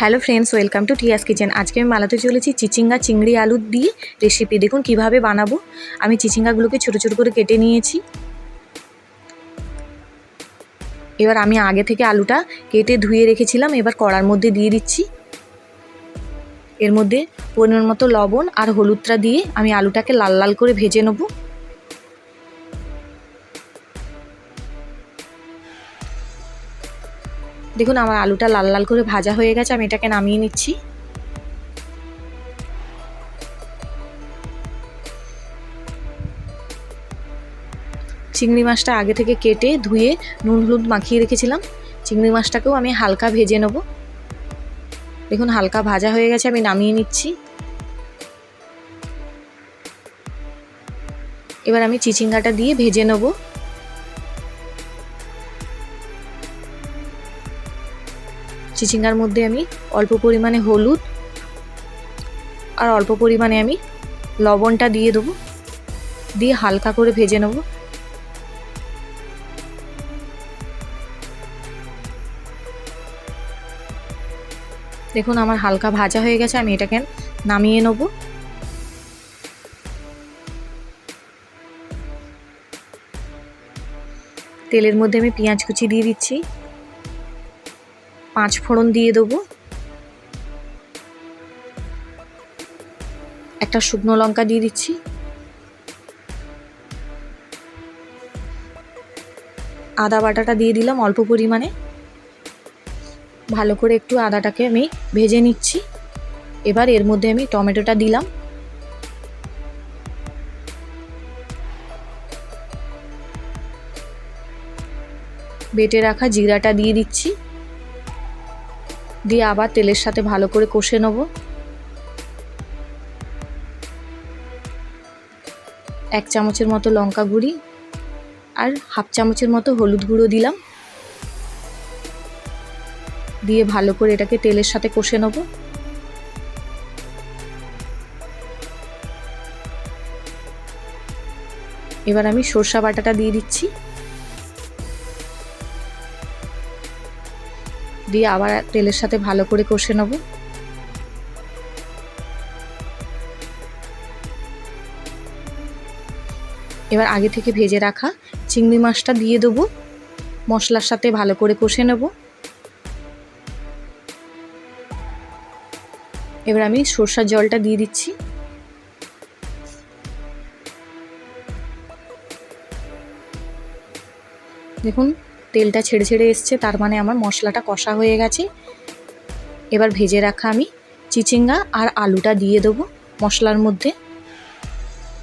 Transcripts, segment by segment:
Hello friends, welcome to Tia's kitchen. আজকে আমি বানাতে চলেছি চিচিঙ্গা চিংড়ি আলু দিয়ে রেসিপি দেখুন কীভাবে বানাবো। আমি চিচিঙ্গাগুলোকে ছোটো ছোটো করে কেটে নিয়েছি। এবার আমি আগে থেকে আলুটা কেটে ধুয়ে রেখেছিলাম। এবার কড়ার মধ্যে দিয়ে দিচ্ছি। এর মধ্যে পরিমাণ মতো লবণ আর হলুদটা দিয়ে আমি আলুটাকে লাল লাল করে ভেজে নেব। দেখুন, আমার আলুটা লাল লাল করে ভাজা হয়ে গেছে, আমি এটাকে নামিয়ে নিচ্ছি। চিংড়ি মাছটা আগে থেকে কেটে ধুয়ে নুন হলুদ মাখিয়ে রেখেছিলাম। চিংড়ি মাছটাকেও আমি হালকা ভেজে নেব। দেখুন, হালকা ভাজা হয়ে গেছে, আমি নামিয়ে নিচ্ছি। এবার আমি চিচিঙ্গাটা দিয়ে ভেজে নেব। চিচিঙ্গার মধ্যে আমি অল্প পরিমাণে হলুদ আর অল্প পরিমাণে আমি লবণটা দিয়ে দেবো। দিয়ে হালকা করে ভেজে নেব। দেখুন, আমার হালকা ভাজা হয়ে গেছে, আমি এটাকে নামিয়ে নেব। তেলের মধ্যে আমি পেঁয়াজ কুচি দিয়ে দিচ্ছি। পাঁচ ফোড়ন দিয়ে দেবো। একটা শুকনো লঙ্কা দিয়ে দিচ্ছি। আদা বাটাটা দিয়ে দিলাম অল্প পরিমাণে। ভালো করে একটু আদাটাকে আমি ভেজে নিচ্ছি। এবার এর মধ্যে আমি টমেটোটা দিলাম। বেটে রাখা জিরাটা দিয়ে দিচ্ছি। দিয়ে আবার তেলের সাথে ভালো করে কষে নেব। এক চামচের মতো লঙ্কা গুঁড়ি আর হাফ চামচের মতো হলুদ গুঁড়ো দিলাম। দিয়ে ভালো করে এটাকে তেলের সাথে কষে নেব। এবার আমি সর্ষা বাটাটা দিয়ে দিচ্ছি। দিয়ে আবার তেলের সাথে ভালো করে কষে নেব। এবার আগে থেকে ভেজে রাখা চিংড়ি মাছটা দিয়ে দেবো। মশলার সাথে ভালো করে কষে নেব। এবার আমি সর্ষার জলটা দিয়ে দিচ্ছি। দেখুন তেলটা ছেড়ে ছেড়ে এসছে, তার মানে আমার মশলাটা কষা হয়ে গেছে। এবার ভেজে রাখা আমি চিচিঙ্গা আর আলুটা দিয়ে দেবো মশলার মধ্যে।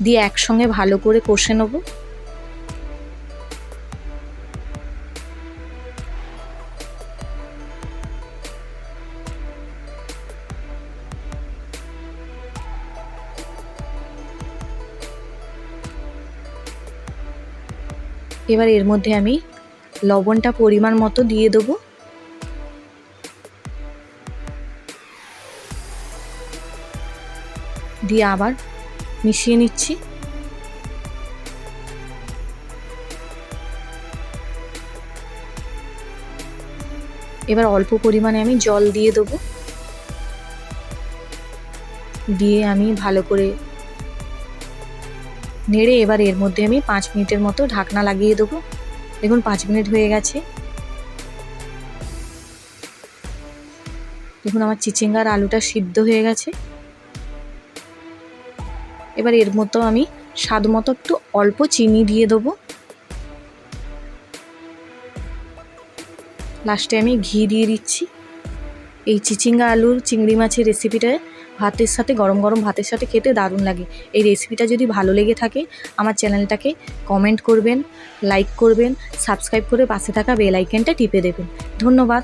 দিয়ে একসঙ্গে ভালো করে কষে নেব। এবার এর মধ্যে আমি লবণটা পরিমাণ মতো দিয়ে দেবো। দিয়ে আবার মিশিয়ে নিচ্ছি। এবার অল্প পরিমাণে আমি জল দিয়ে দেবো। দিয়ে আমি ভালো করে নেড়ে এবার এর মধ্যে আমি পাঁচ মিনিটের মতো ঢাকনা লাগিয়ে দেবো। দেখুন, পাঁচ মিনিট হয়ে গেছে। দেখুন, আমার চিচিঙ্গার আলুটা সিদ্ধ হয়ে গেছে। এবার এর মতো আমি স্বাদ মতো একটু অল্প চিনি দিয়ে দেবো। লাস্টে আমি ঘি দিয়ে দিচ্ছি। এই চিচিঙ্গা আলুর চিংড়ি মাছের রেসিপিটা ভাতের সাথে, গরম গরম ভাতের সাথে খেতে দারুণ লাগে। এই রেসিপিটা যদি ভালো লেগে থাকে, আমার চ্যানেলটাকে কমেন্ট করবেন লাইক করবেন সাবস্ক্রাইব করে পাশে থাকা বেল আইকনটা টিপে দেবেন। ধন্যবাদ।